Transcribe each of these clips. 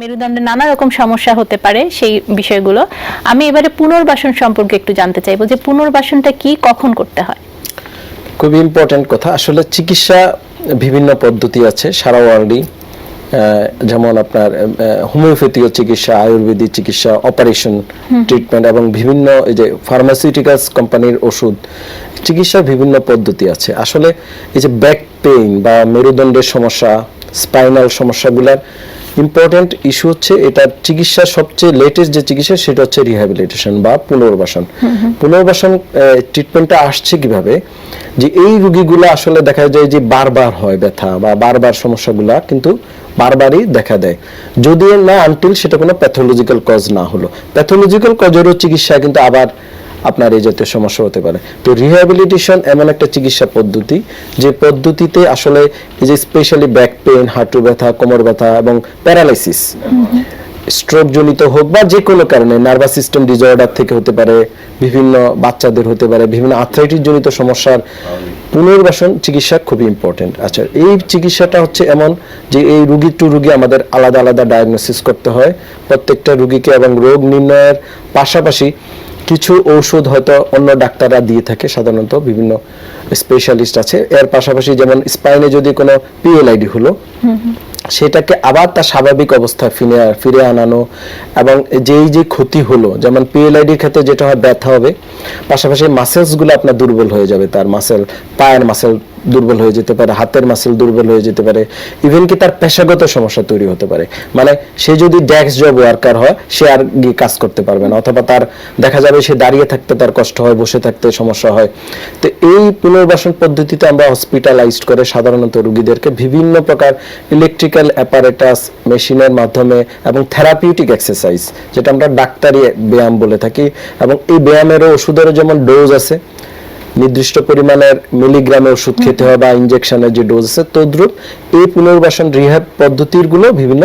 মেরুদণ্ডে নানা রকম সমস্যা হতে পারে সেই বিষয়গুলো। আমি এবারে পুনর্বাসন সম্পর্কে একটু জানতে চাইব যে পুনর্বাসনটা কি কখন করতে হয়? খুবই ইম্পর্টেন্ট কথা। আসলে চিকিৎসা বিভিন্ন পদ্ধতি আছে সারা ওয়ার্ল্ডই যেমন আপনার হোমিওপ্যাথিও চিকিৎসা আয়ুর্বেদিক চিকিৎসা অপারেশন ট্রিটমেন্ট এবং বিভিন্ন এই যে ফার্মাসিউটিক্যালস কোম্পানির ওষুধ চিকিৎসার বিভিন্ন পদ্ধতি আছে। আসলে এই যে ব্যাক পেইন বা মেরুদণ্ডের সমস্যা স্পাইনাল সমস্যাগুলার ইম্পর্টেন্ট ইস্যু হচ্ছে এটার চিকিৎসা সবচেয়ে লেটেস্ট যে চিকিৎসা সেটা হচ্ছে রিহ্যাবিলিটেশন বা পুনর্বাসন। পুনর্বাসন ট্রিটমেন্টটা আসছে কীভাবে? যে এই রুগীগুলো আসলে দেখা যায় যে বারবার হয় ব্যথা বা বারবার সমস্যাগুলা কিন্তু বারবারই দেখা দেয়। যদি না আনটিল সেটা কোনো প্যাথোলজিক্যাল কজ না হলো। প্যাথোলজিক্যাল কজেরও চিকিৎসা কিন্তু আবার আপনার এই জাতীয় সমস্যা হতে পারে। তো রিহ্যাবিলিটেশন এমন একটা চিকিৎসা পদ্ধতি, যে পদ্ধতিতে আসলে এই যে স্পেশালি ব্যাক পেইন হাঁটু ব্যথা, কোমর ব্যথা এবং প্যারালাইসিস স্ট্রোক জনিত হোক বা যে কোনো কারণে নার্ভাস সিস্টেম ডিজঅর্ডার থেকে হতে পারে, বিভিন্ন বাচ্চাদের হতে পারে, বিভিন্ন আর্থ্রাইটিস জনিত সমস্যার পুনর্বাসন চিকিৎসা খুবই ইম্পর্টেন্ট আচ্ছা এই চিকিৎসাটা হচ্ছে এমন যে এই রুগী টু রুগী আমাদের আলাদা আলাদা ডায়াগনোসিস করতে হয়। প্রত্যেকটা রুগীকে এবং রোগ নির্ণয়ের পাশাপাশি কিছু ঔষধ হয়তো অন্য ডাক্তাররা দিয়ে থাকে সাধারণত বিভিন্ন স্পেশালিস্ট আছে। এর পাশাপাশি যেমন স্পাইনে যদি কোনো পিএলআইডি হলো সেটাকে আবার তার স্বাভাবিক অবস্থায় ফিরে ফিরে আনানো এবং যেই যে ক্ষতি হলো যেমন পিএলআইডির ক্ষেত্রে যেটা হয় ব্যথা হবে পাশাপাশি মাসেলসগুলো আপনার দুর্বল হয়ে যাবে তার মাসেল পায়ের মাসেল দুর্বল হয়ে যেতে পারে, হাতের মাসেল দুর্বল হয়ে যেতে পারে ইভেন কি তার পেশাগত সমস্যা তৈরি হতে পারে। মানে সে যদি ডেস্ক জব ওয়ার্কার হয়, সে আর গিয়ে কাজ করতে পারবে না, অথবা তার দেখা যাবে সে দাঁড়িয়ে থাকতে তার কষ্ট হয়, বসে থাকতে সমস্যা হয়। তো এই পুনর্বাসন পদ্ধতিতে আমরা হসপিটালাইজড করে সাধারণত রোগীদেরকে বিভিন্ন প্রকার ইলেকট্রিক্যাল অ্যাপারেটাস মেশিনের মাধ্যমে এবং থেরাপিউটিক এক্সারসাইজ যেটা আমরা ডাক্তারি ব্যায়াম বলে থাকি, এবং এই ব্যায়ামেরও ওষুধেরও যেমন ডোজ আছে নির্দিষ্ট পরিমাণের মিলিগ্রামে ওষুধ খেতে হয় বা ইনজেকশনের যে ডোজ আছে, তদ্রুপ এই পুনর্বাসন রিহ্যাব পদ্ধতিরগুলো বিভিন্ন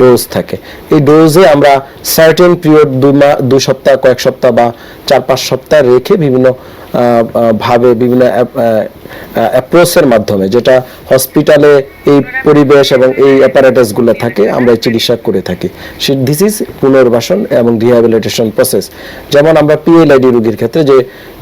ডোজ থাকে। এই ডোজে আমরা সার্টেন পিরিয়ড দুই মাস দুই সপ্তাহ, কয়েক সপ্তাহ বা চার, পাঁচ সপ্তাহ রেখে বিভিন্ন ভাবে বিভিন্ন অ্যাপ্রোচের মাধ্যমে, যেটা হসপিটালে এই পরিবেশ এবং এই অ্যাপারেটাসগুলো থাকে, আমরা চিকিৎসা করে থাকি। দিস ইজ পুনর্বাসন এবং রিহ্যাবিলিটেশন প্রসেস যেমন আমরা পিএলআইডি রোগীর ক্ষেত্রে যে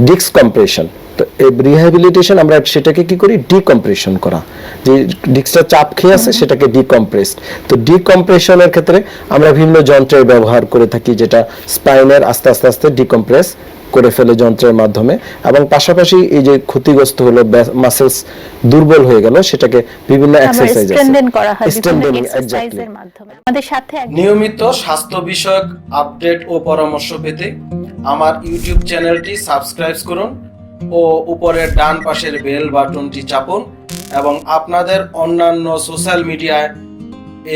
ডিক্স কম্প্রেশন তো এই রিহ্যাবিলিটেশন আমরা সেটাকে কি করি? ডিকম্প্রেশন করা। যে ডিস্কটা চাপ খেয়ে আছে সেটাকে ডিকম্প্রেস তো ডিকম্প্রেশনের ক্ষেত্রে আমরা বিভিন্ন যন্ত্রের ব্যবহার করে থাকি যেটা স্পাইনের আস্তে আস্তে আস্তে ডিকম্প্রেস করে ফেলে যন্ত্রের মাধ্যমে। এবং পাশাপাশি এই যে ক্ষতিগ্রস্ত হলো মাসেলস দুর্বল হয়ে গেল সেটাকে বিভিন্ন এক্সারসাইজ স্ট্রেন্ডেন করা হয় বিভিন্ন এক্সারসাইজের মাধ্যমে। আমাদের সাথে নিয়মিত স্বাস্থ্য বিষয়ক আপডেট ও পরামর্শ পেতে আমার ইউটিউব চ্যানেলটি সাবস্ক্রাইব করুন। ও উপরের ডান পাশের বেল বাটনটি চাপুন এবং আপনাদের অন্যান্য সোশ্যাল মিডিয়ায়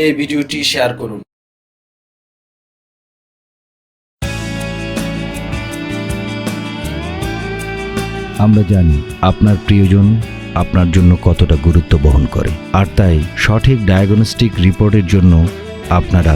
এই ভিডিওটি শেয়ার করুন। আমরা জানি আপনার প্রিয়জন আপনার জন্য কতটা গুরুত্ব বহন করে, আর তাই সঠিক ডায়াগনস্টিক রিপোর্টের জন্য আপনারা